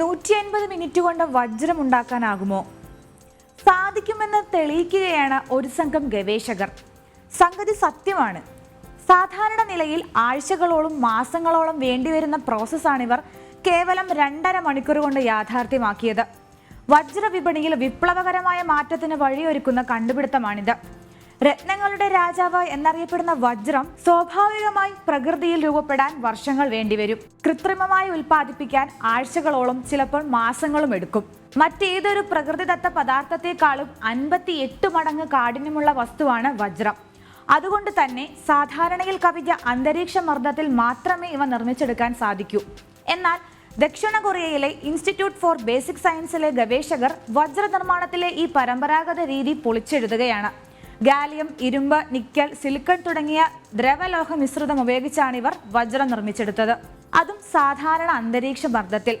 നൂറ്റി അൻപത് മിനിറ്റ് കൊണ്ട് വജ്രം ഉണ്ടാക്കാനാകുമോ? സാധിക്കുമെന്ന് തെളിയിക്കുകയാണ് ഒരു സംഘം ഗവേഷകർ. സംഗതി സത്യമാണ്. സാധാരണ നിലയിൽ ആഴ്ചകളോളം മാസങ്ങളോളം വേണ്ടിവരുന്ന പ്രോസസ്സാണിവർ കേവലം രണ്ടര മണിക്കൂർ കൊണ്ട് യാഥാർത്ഥ്യമാക്കിയത്. വജ്ര വിപണിയിൽ വിപ്ലവകരമായ മാറ്റത്തിന് വഴിയൊരുക്കുന്ന കണ്ടുപിടുത്തമാണിത്. രത്നങ്ങളുടെ രാജാവ് എന്നറിയപ്പെടുന്ന വജ്രം സ്വാഭാവികമായി പ്രകൃതിയിൽ രൂപപ്പെടാൻ വർഷങ്ങൾ വേണ്ടിവരും. കൃത്രിമമായി ഉൽപ്പാദിപ്പിക്കാൻ ആഴ്ചകളോളം ചിലപ്പോൾ മാസങ്ങളും എടുക്കും. മറ്റേതൊരു പ്രകൃതിദത്ത പദാർത്ഥത്തെക്കാളും അൻപത്തി എട്ട് മടങ്ങ് കാഠിന്യമുള്ള വസ്തുവാണ് വജ്രം. അതുകൊണ്ട് തന്നെ സാധാരണയിൽ കവിഞ്ഞ അന്തരീക്ഷ മർദ്ദത്തിൽ മാത്രമേ ഇവ നിർമ്മിച്ചെടുക്കാൻ സാധിക്കൂ. എന്നാൽ ദക്ഷിണ കൊറിയയിലെ ഇൻസ്റ്റിറ്റ്യൂട്ട് ഫോർ ബേസിക് സയൻസിലെ ഗവേഷകർ വജ്ര നിർമ്മാണത്തിലെ ഈ പരമ്പരാഗത രീതി പൊളിച്ചെഴുതുകയാണ്. ഗാലിയം ഇരുമ്പ് നിക്കൽ സിലിക്കൺ തുടങ്ങിയ ദ്രവലോഹ മിശ്രിതം ഉപയോഗിച്ചാണ് ഇവർ വജ്രം നിർമ്മിച്ചെടുത്തത്. അതും സാധാരണ അന്തരീക്ഷ മർദ്ദത്തിൽ.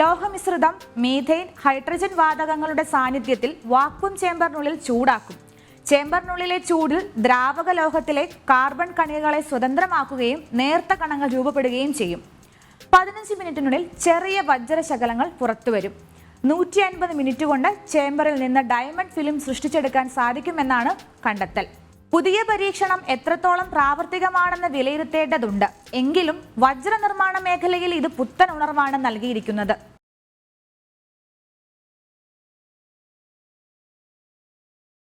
ലോഹമിശ്രിതം മീഥൈൻ ഹൈഡ്രജൻ വാതകങ്ങളുടെ സാന്നിധ്യത്തിൽ വാക്വം ചേമ്പറിനുള്ളിൽ ചൂടാക്കും. ചേമ്പറിനുള്ളിലെ ചൂടിൽ ദ്രാവക ലോഹത്തിലെ കാർബൺ കണികകളെ സ്വതന്ത്രമാക്കുകയും നേർത്ത കണങ്ങൾ രൂപപ്പെടുകയും ചെയ്യും. പതിനഞ്ച് മിനിറ്റിനുള്ളിൽ ചെറിയ വജ്രശകലങ്ങൾ പുറത്തുവരും. നൂറ്റി അൻപത് മിനിറ്റ് കൊണ്ട് ചേംബറിൽ നിന്ന് ഡയമണ്ട് ഫിലിം സൃഷ്ടിച്ചെടുക്കാൻ സാധിക്കുമെന്നാണ് കണ്ടെത്തൽ. പുതിയ പരീക്ഷണം എത്രത്തോളം പ്രാവർത്തികമാണെന്ന് വിലയിരുത്തേണ്ടതുണ്ട്. എങ്കിലും വജ്ര നിർമ്മാണ മേഖലയിൽ ഇത് പുത്തൻ ഉണർവാണ് നൽകിയിരിക്കുന്നത്.